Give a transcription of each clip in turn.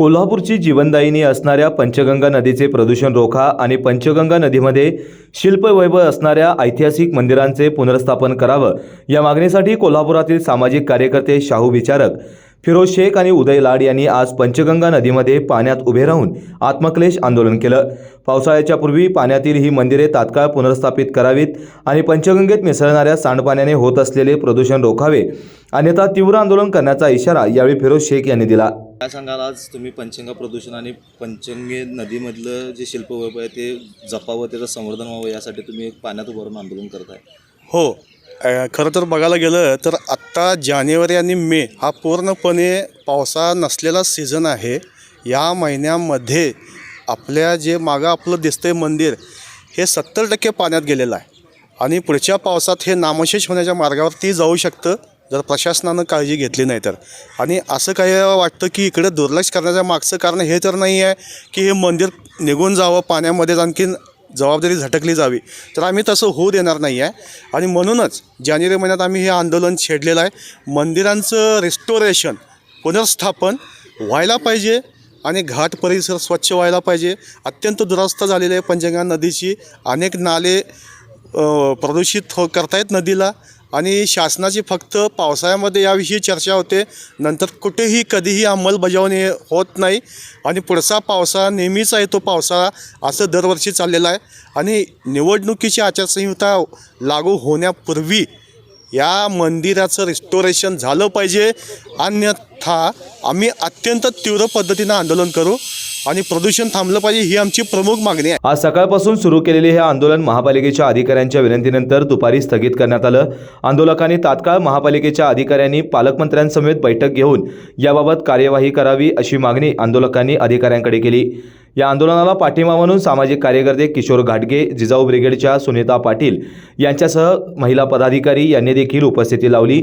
कोल्हापूरची जीवनदायिनी असणाऱ्या पंचगंगा नदीचे प्रदूषण रोखा आणि पंचगंगा नदीमध्ये शिल्पवैभव असणाऱ्या ऐतिहासिक मंदिरांचे पुनर्स्थापन करावं या मागणीसाठी कोल्हापुरातील सामाजिक कार्यकर्ते शाहू विचारक फिरोज शेख आणि उदय लाड यांनी आज पंचगंगा नदीमध्ये पाण्यात उभे राहून आत्मक्लेश आंदोलन केलं. पावसाळ्याच्या पूर्वी पाण्यातील ही मंदिरे तात्काळ पुनर्स्थापित करावीत आणि पंचगंगेत मिसळणाऱ्या सांडपाण्याने होत असलेले प्रदूषण रोखावे अन्यथा तीव्र आंदोलन करण्याचा इशारा यावेळी फिरोज शेख यांनी दिला. काय सांगाल आज? तुम्ही पंचंगा प्रदूषण आणि पंचंगे नदीमधलं जे शिल्प वैभव आहे ते जपावं त्याचं संवर्धन व्हावं यासाठी तुम्ही एक पाण्यात उभारून आंदोलन करताय. हो. अ, खरं तर बघायला गेलं तर आत्ता जानेवारी आणि मे हा पूर्णपणे पावसा नसलेला सीझन आहे. या महिन्यामध्ये आपल्या जे मागं आपलं दिसतंय मंदिर हे सत्तर टक्के पाण्यात गेलेलं आहे. आणि पुढच्या पावसात हे नामशेष होण्याच्या मार्गावरती जाऊ शकतं. जर प्रशासनानं काळजी घेतली नाही तर. आणि असं काही वाटतं की इकडे दुर्लक्ष करण्याच्या मागचं कारण हे तर नाही आहे की हे मंदिर निघून जावं पाण्यामध्येच आणखीन जबाबदारी झटकली जावी. तर आम्ही तसं होऊ देणार नाही आहे. आणि म्हणूनच जानेवारी महिन्यात आम्ही हे आंदोलन छेडलेलं आहे. मंदिरांचं रिस्टोरेशन पुनर्स्थापन व्हायला पाहिजे आणि घाट परिसर स्वच्छ व्हायला पाहिजे. अत्यंत दुरस्त झालेली आहे पंचगंगा नदीची. अनेक नाले प्रदूषित हो करतायत नदीला. आणि शासनाची फक्त पावसाळ्यामध्ये याविषयी चर्चा होते. नंतर कुठेही कधीही अंमलबजावणी होत नाही. आणि पुढचा पावसाळा नेहमीच आहे तो पावसाळा असं दरवर्षी चाललेला आहे. आणि निवडणुकीची आचारसंहिता लागू होण्यापूर्वी या मंदिराचं रिस्टोरेशन झालं पाहिजे. अन्यथा आम्ही अत्यंत तीव्र पद्धतीनं आंदोलन करू. आणि प्रदूषण थांबलं पाहिजे ही आमची प्रमुख मागणी आहे. आज सकाळपासून सुरू केलेले हे आंदोलन महापालिकेच्या अधिकाऱ्यांच्या विनंतीनंतर दुपारी स्थगित करण्यात आलं. आंदोलकांनी तात्काळ महापालिकेच्या अधिकाऱ्यांनी पालकमंत्र्यांसमेत बैठक घेऊन याबाबत कार्यवाही करावी अशी मागणी आंदोलकांनी अधिकाऱ्यांकडे केली. या आंदोलनाला पाठिंबा म्हणून सामाजिक कार्यकर्ते किशोर घाटगे जिजाऊ ब्रिगेडच्या सुनीता पाटील यांच्यासह महिला पदाधिकारी यांनी देखील उपस्थिती लावली.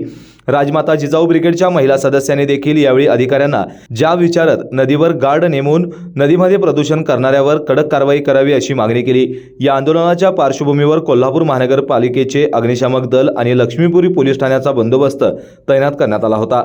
राजमाता जिजाऊ ब्रिगेडच्या महिला सदस्यांनी देखील यावेळी अधिकाऱ्यांना ज्या विचारत नदीवर गार्ड नेमून नदीमध्ये प्रदूषण करणाऱ्यावर कडक कारवाई करावी अशी मागणी केली. या आंदोलनाच्या पार्श्वभूमीवर कोल्हापूर महानगरपालिकेचे अग्निशामक दल आणि लक्ष्मीपुरी पोलीस ठाण्याचा बंदोबस्त तैनात करण्यात आला होता.